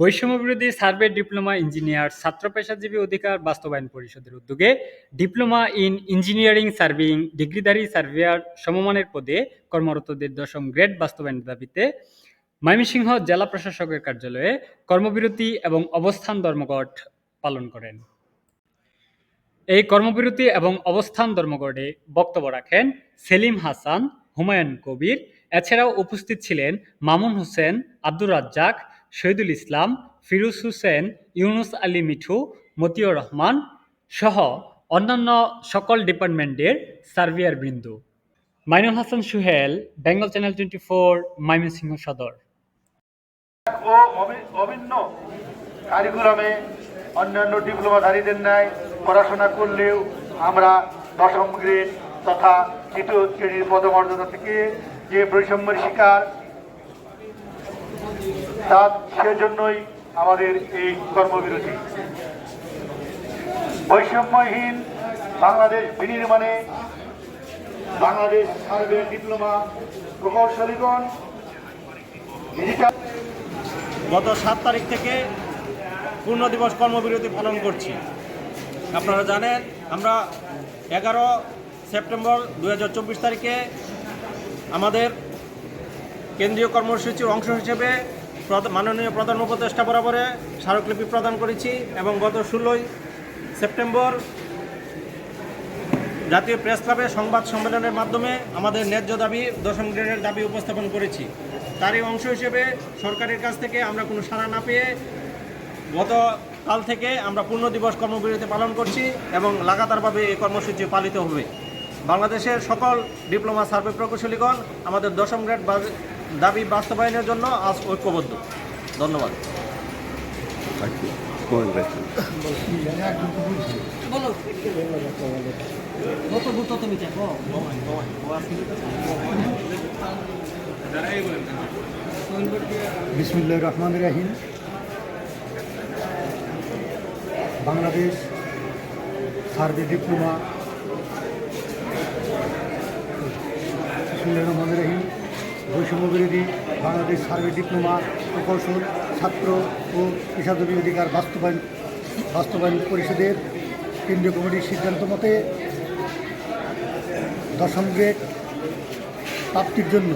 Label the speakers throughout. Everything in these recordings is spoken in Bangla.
Speaker 1: বৈষম্য বিরোধী সার্ভে ডিপ্লোমা ইঞ্জিনিয়ার ছাত্র পেশাজীবী অধিকার বাস্তবায়ন পরিষদের উদ্যোগে ডিপ্লোমা ইন ইঞ্জিনিয়ারিং সার্ভিং, ডিগ্রিধারী সার্ভেয়ার সমমানের পদে কর্মরতদের দশম গ্রেড বাস্তবায়নের দাবিতে ময়মনসিংহ জেলা প্রশাসকের কার্যালয়ে কর্মবিরতি এবং অবস্থান ধর্মঘট পালন করেন। এই কর্মবিরতি এবং অবস্থান ধর্মঘটে বক্তব্য রাখেন সেলিম হাসান, হুমায়ুন কবির। এছাড়াও উপস্থিত ছিলেন মামুন হোসেন, আব্দুর রাজ্জাক শহীদুল ইসলাম, ফিরুজ হুসেন, ইউনুস আলী মিঠু, মতিউর রহমান সহ অন্যান্য সকল ডিপার্টমেন্টের সার্ভিয়ার বৃন্দ। Mainul Hasan Suhel, Bengal channel twenty four, Mymensingh সদর।
Speaker 2: ও অভিন্ন কারিকুলামে অন্যান্য ডিপ্লোমাধারীদের ন্যায় পড়াশোনা করলেও আমরা দশম গ্রেড তথা তৃতীয় শ্রেণির পদমর্যাদা থেকে যে বৈষম্যের শিকার তার সেজন্যই আমাদের এই কর্মবিরতি। বৈষম্যহীন বাংলাদেশ বিনির্মাণে বাংলাদেশ সার্ভে ডিপ্লোমা প্রকৌশলীগণ ডিজিটাল
Speaker 3: গত সাত তারিখ থেকে পূর্ণ দিবস কর্মবিরতি পালন করছি। আপনারা জানেন, আমরা এগারো সেপ্টেম্বর দু হাজার চব্বিশ তারিখে আমাদের কেন্দ্রীয় কর্মসূচির অংশ হিসেবে মাননীয় প্রধান উপদেষ্টা বরাবরে স্মারকলিপি প্রদান করেছি এবং গত ষোলোই সেপ্টেম্বর জাতীয় প্রেস ক্লাবে সংবাদ সম্মেলনের মাধ্যমে আমাদের ন্যায্য দাবি, দশম গ্রেডের দাবি উপস্থাপন করেছি। তারই অংশ হিসেবে সরকারের কাছ থেকে আমরা কোনো সাড়া না পেয়ে গত কাল থেকে আমরা পূর্ণ দিবস কর্মবিরতি পালন করছি এবং লাগাতারভাবে এই কর্মসূচি পালিত হবে। বাংলাদেশের সকল ডিপ্লোমা সার্ভে প্রকৌশলীগণ আমাদের দশম গ্রেড দাবি বাস্তবায়নের জন্য আজ ঐক্যবদ্ধ। ধন্যবাদ।
Speaker 4: বিসমুল্লাহ রহমান রাহিম। Bangladesh survey diploma. বিসমুল্লাহ রহমান রাহিম। বৈষম্য বিরোধী বাংলাদেশ সার্ভে ডিপ্লোমা প্রকৌশল, ছাত্র ও পেশাজীবী অধিকার বাস্তবায়ন বাস্তবায়ন পরিষদের কেন্দ্রীয় কমিটির সিদ্ধান্ত মতে দশম গ্রেড প্রাপ্তির জন্য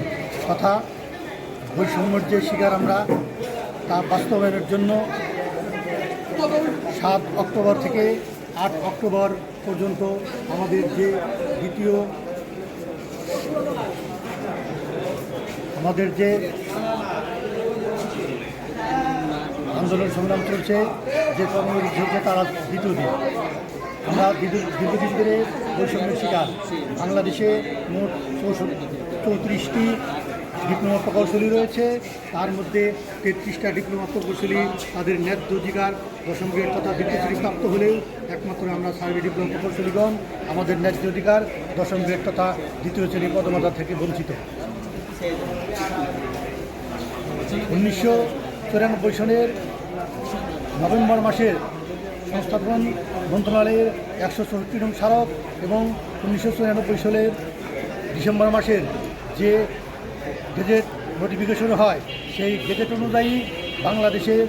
Speaker 4: তথা বৈষম্যর যে শিকার আমরা তা বাস্তবায়নের জন্য সাত অক্টোবর থেকে আট অক্টোবর পর্যন্ত আমাদের যে দ্বিতীয় আমাদের যে আন্দোলন সংগ্রাম চলছে, যে কর্মবিরতি চলছে, তারা দ্বিতীয় দিন আমরা দীর্ঘদিন ধরে বৈষম্যের শিকার। বাংলাদেশে মোট চৌত্রিশটি ডিপ্লোমা প্রকৌশলী রয়েছে। তার মধ্যে তেত্রিশটা ডিপ্লোমা প্রকৌশলী তাদের ন্যায্য অধিকার দশম তথা দ্বিতীয় শ্রেণি প্রাপ্ত হলেও একমাত্র আমরা সার্ভে ডিপ্লোমা প্রকৌশলীগণ, আমাদের ন্যায্য অধিকার দশম গ্রেড তথা দ্বিতীয় শ্রেণি পদমর্যাদা থেকে বঞ্চিত। উনিশশো চুরানব্বই সনের নভেম্বর মাসের সংস্থাপন মন্ত্রণালয়ের একশো চৌষট্টি নং স্মারক এবং উনিশশো চুরানব্বই সালের ডিসেম্বর মাসের যে গেজেট নোটিফিকেশন হয়, সেই গেজেট অনুযায়ী বাংলাদেশের